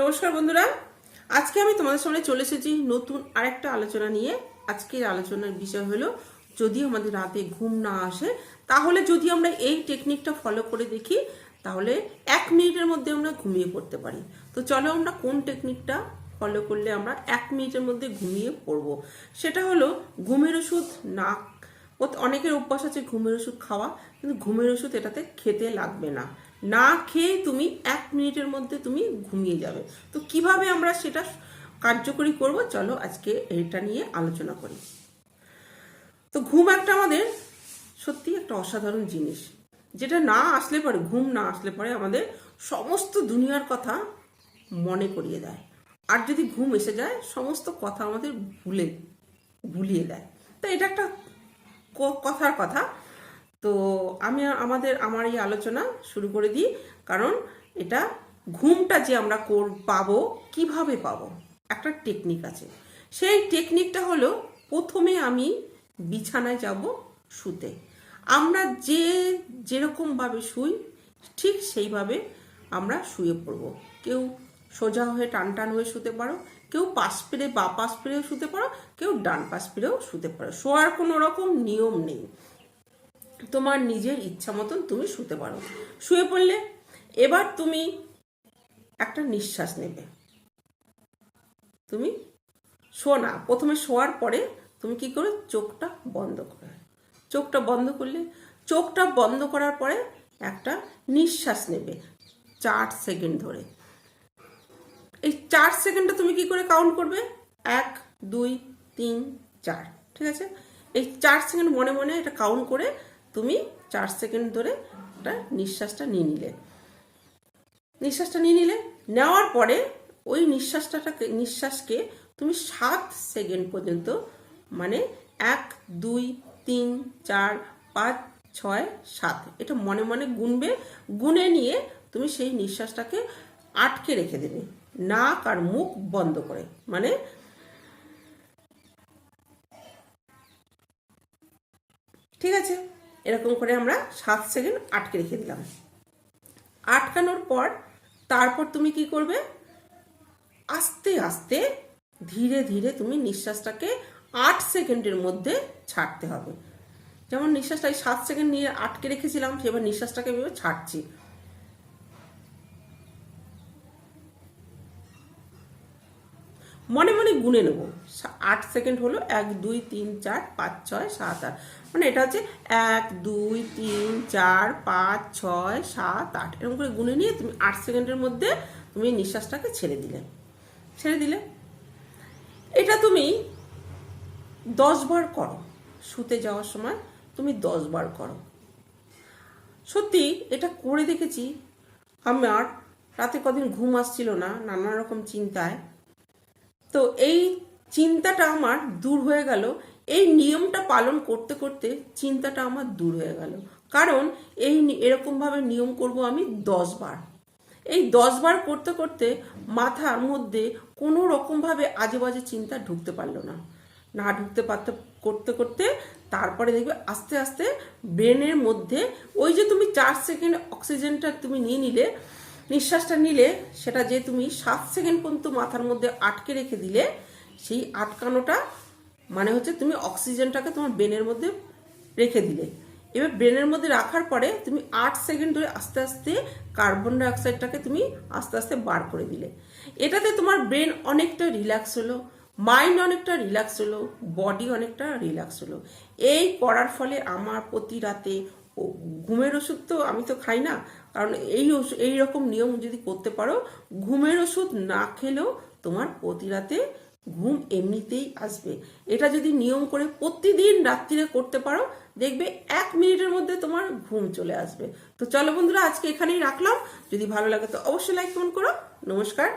নমস্কার বন্ধুরা। আজকে আমি তোমাদের সামনে চলে এসেছি নতুন আরেকটা আলোচনা নিয়ে। আজকের আলোচনার বিষয় হলো, যদি আমাদের রাতে ঘুম না আসে, তাহলে যদি আমরা এই টেকনিকটা ফলো করে দেখি, তাহলে এক মিনিটের মধ্যে আমরা ঘুমিয়ে পড়তে পারি। তো চলো আমরা কোন টেকনিকটা ফলো করলে আমরা এক মিনিটের মধ্যে ঘুমিয়ে পড়ব? সেটা হলো ঘুমের ওষুধ না অনেকের অভ্যাস আছে ঘুমের ওষুধ খাওয়া, কিন্তু ঘুমের ওষুধ এটাতে খেতে লাগবে না। না খেয়ে তুমি এক মিনিটের মধ্যে তুমি ঘুমিয়ে যাবে। তো কীভাবে আমরা সেটা কার্যকরী করব? চলো আজকে এটা নিয়ে আলোচনা করি। তো ঘুম একটা আমাদের সত্যি একটা অসাধারণ জিনিস। যেটা না আসলে পরে, ঘুম না আসলে পরে আমাদের সমস্ত দুনিয়ার কথা মনে করিয়ে দেয়। আর যদি ঘুম এসে যায়, সমস্ত কথা আমাদের ভুলে, ভুলিয়ে দেয়। তো এটা একটা কথার কথা। তো আমি আমাদের, আমার এই আলোচনা শুরু করে দিই, কারণ এটা ঘুমটা যে আমরা কর, পাবো, কীভাবে পাবো, একটা টেকনিক আছে। সেই টেকনিকটা হলো প্রথমে আমি বিছানায় যাব শুতে। আমরা যে যেরকমভাবে শুই, ঠিক সেইভাবে আমরা শুয়ে পড়ব। কেউ সোজা হয়ে টান টান হয়ে শুতে পারো, কেউ পাশ ফিরে বা পাশ ফিরেও শুতে পারো, কেউ ডান পাশ ফিরেও শুতে পারো। শোয়ার কোনো রকম নিয়ম নেই। তোমার নিজের ইচ্ছা মতন তুমি শুতে পারো। শুয়ে পড়লে এবার তুমি একটা নিঃশ্বাস নেবে। তুমি শো না প্রথমে শোয়ার পরে তুমি কি করে চোখটা বন্ধ করে চোখটা বন্ধ করলে, চোখটা বন্ধ করার পরে একটা নিঃশ্বাস নেবে চার সেকেন্ড ধরে। এই চার সেকেন্ডটা তুমি কি করে কাউন্ট করবে? এক, দুই, তিন, চার, ঠিক আছে? এই চার সেকেন্ড মনে মনে এটা কাউন্ট করে তুমি চার সেকেন্ড ধরে একটা নিঃশ্বাসটা নিয়ে নিলে। নিঃশ্বাসটা নিয়ে নিলে, নেওয়ার পরে ওই নিঃশ্বাসটাকে, নিঃশ্বাসকে তুমি সাত সেকেন্ড পর্যন্ত মানে এক, দুই, তিন, চার, পাঁচ, ছয়, সাত, এটা মনে মনে গুনবে, গুনে নিয়ে তুমি সেই নিঃশ্বাসটাকে আটকে রেখে দেবে, নাক আর মুখ বন্ধ করে মানে ঠিক আছে? এরকম করে আমরা সাত সেকেন্ড আটকে রেখে দিলাম। আটকানোর পর তারপর তুমি কি করবে? আস্তে আস্তে ধীরে ধীরে তুমি নিঃশ্বাসটাকে আট সেকেন্ডের মধ্যে ছাড়তে হবে। যেমন নিঃশ্বাসটা এই সাত সেকেন্ড নিয়ে আটকে রেখেছিলাম, সেবার নিঃশ্বাসটাকে ভেবে ছাড়ছি। মনে মনে গুনে নেব। আট সেকেন্ড হলো, এক, দুই, তিন, চার, পাঁচ, ছয়, সাত, আট। মানে এটা হচ্ছে এক, দুই, তিন, চার, পাঁচ, ছয়, সাত, আট। এরকম করে গুনে নিয়ে তুমি আট সেকেন্ডের মধ্যে তুমি নিঃশ্বাসটাকে ছেড়ে দিলে। ছেড়ে দিলে। এটা তুমি দশ বার করো। শুতে যাওয়ার সময় তুমি দশ বার করো। সত্যি, এটা করে দেখেছি। আমার রাতে কদিন ঘুম আসছিল না নানা রকম চিন্তায়। তো এই চিন্তাটা আমার দূর হয়ে গেল। এই নিয়মটা পালন করতে করতে চিন্তাটা আমার দূর হয়ে গেল। কারণ এই এরকমভাবে নিয়ম করব আমি দশ বার এই দশ বার করতে করতে মাথার মধ্যে কোনো রকমভাবে আজে বাজে চিন্তা ঢুকতে পারল না। না ঢুকতে পারতে, করতে করতে তারপরে দেখবে আস্তে আস্তে ব্রেনের মধ্যে ওই যে তুমি চার সেকেন্ড অক্সিজেনটা তুমি নিয়ে নিলে নিঃশ্বাসটা নিলে সেটা যে তুমি সাত সেকেন্ড পর্যন্ত মাথার মধ্যে আটকে রেখে দিলে, সেই আটকানোটা মানে হচ্ছে তুমি অক্সিজেনটাকে তোমার ব্রেনের মধ্যে রেখে দিলে। এবার ব্রেনের মধ্যে রাখার পরে তুমি আট সেকেন্ড ধরে আস্তে আস্তে কার্বন ডাইঅক্সাইডটাকে তুমি আস্তে আস্তে বার করে দিলে। এটাতে তোমার ব্রেন অনেকটা রিল্যাক্স হলো, মাইন্ড অনেকটা রিল্যাক্স হলো, বডি অনেকটা রিল্যাক্স হলো। এই করার ফলে আমার প্রতি রাতে ঘুমের ওষুধ তো আমি তো খাই না কারণ এই এই রকম নিয়ম যদি করতে পারো, ঘুমের ওষুধ না খেলেও তোমার প্রতি রাতে ঘুম এমনিতেই আসবে। এটা যদি নিয়ম করে প্রতিদিন রাত্রিরে করতে পারো, দেখবে এক মিনিটের মধ্যে তোমার ঘুম চলে আসবে। তো চলো বন্ধুরা, আজকে এখানেই রাখলাম। যদি ভালো লাগে তো অবশ্যই লাইক কমেন্ট করো। নমস্কার।